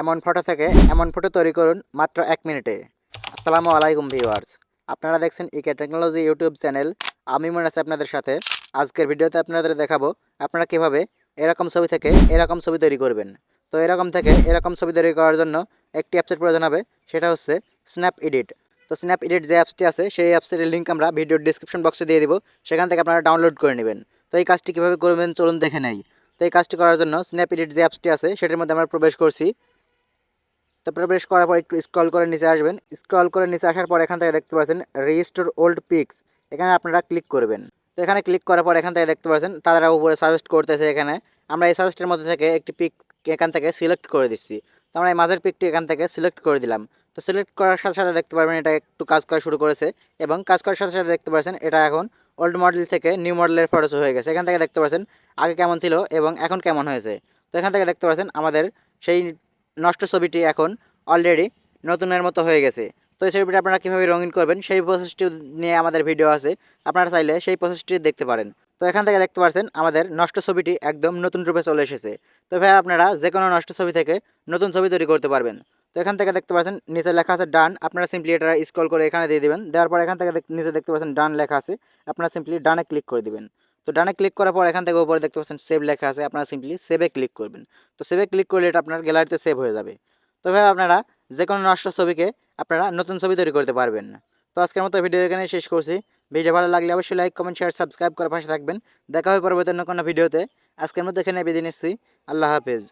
এমন ফটো থেকে এমন ফটো তৈরি করুন মাত্র এক মিনিটে। আসসালামু আলাইকুম ভিউয়ার্স। আপনারা দেখছেন ইকে টেকনোলজি ইউটিউব চ্যানেল। আমি মনে আছি আপনাদের সাথে। আজকের ভিডিওতে আপনাদের দেখাবো আপনারা কীভাবে এরকম ছবি থেকে এরকম ছবি তৈরি করবেন। তো এরকম থেকে এরকম ছবি তৈরি করার জন্য একটি অ্যাপসের প্রয়োজন হবে, সেটা হচ্ছে স্ন্যাপ এডিট তো স্ন্যাপ এডিট যে অ্যাপসটি আছে, সেই অ্যাপসের লিঙ্ক আমরা ভিডিওর ডিসক্রিপশন বক্সে দিয়ে দিব। সেখান থেকে আপনারা ডাউনলোড করে নেবেন। তো এই কাজটি কীভাবে করবেন, চলুন দেখে নেই। তো এই কাজটি করার জন্য স্ন্যাপ এডিট যে অ্যাপসটি আছে, সেটার মধ্যে আমরা প্রবেশ করছি। তো প্রবেশ করার পর একটু স্ক্রল করে নিচে আসবেন। স্ক্রল করে নিচে আসার পর এখান থেকে দেখতে পাচ্ছেন রিস্টোর ওল্ড পিক্স এখানে আপনারা ক্লিক করবেন। তো এখানে ক্লিক করার পর এখান থেকে দেখতে পাচ্ছেন তারা উপরে সাজেস্ট করতেছে এখানে। আমরা এই সাজেস্টের মধ্যে থেকে একটি পিক এখান থেকে সিলেক্ট করে দিচ্ছি। তো আমরা এই মাঝের পিকটি এখান থেকে সিলেক্ট করে দিলাম। তো সিলেক্ট করার সাথে সাথে দেখতে পারবেন এটা একটু কাজ করা শুরু করেছে এবং কাজ করার সাথে সাথে দেখতে পাচ্ছেন এটা এখন ওল্ড মডেল থেকে নিউ মডেলের ফটোস হয়ে গেছে। এখান থেকে দেখতে পাচ্ছেন আগে কেমন ছিল এবং এখন কেমন হয়েছে। তো এখান থেকে দেখতে পাচ্ছেন আমাদের সেই নষ্ট ছবিটি এখন অলরেডি নতুনের মতো হয়ে গেছে। তো এই ছবিটা আপনারা কীভাবে রঙিন করবেন, সেই প্রসেসটি নিয়ে আমাদের ভিডিও আছে। আপনারা চাইলে সেই প্রসেসটি দেখতে পারেন। তো এখান থেকে দেখতে পাচ্ছেন আমাদের নষ্ট ছবিটি একদম নতুন রূপে চলে এসেছে। তো ভাই আপনারা যে কোনো নষ্ট ছবি থেকে নতুন ছবি তৈরি করতে পারবেন। তো এখান থেকে দেখতে পাচ্ছেন নিচে লেখা আছে ডান আপনারা সিম্পলি এটা স্ক্রল করে এখানে দিয়ে দিবেন। দেওয়ার পর এখান থেকে নিচে দেখতে পাচ্ছেন ডান লেখা আছে। আপনারা সিম্পলি ডানে ক্লিক করে দিবেন। তো ডানে ক্লিক করার পর এখান থেকে উপরে দেখতে পাচ্ছেন সেভ লেখা আছে, আপনারা সিম্পলি সেভে ক্লিক করবেন। তো সেভে ক্লিক করলে এটা আপনার গ্যালারিতে সেভ হয়ে যাবে। তো ভাই, আপনারা যে কোনো নষ্ট ছবিকে আপনারা নতুন ছবি তৈরি করতে পারবেন তো আজকের মতো ভিডিও এখানে শেষ করছি। ভিডিও ভালো লাগলে অবশ্যই লাইক কমেন্ট শেয়ার সাবস্ক্রাইব করার পাশে থাকবেন। দেখা হবে পরবর্তী অন্য কোনো ভিডিওতে আজকের মতো এখানে বিদায় নিচ্ছি। আল্লাহ হাফেজ।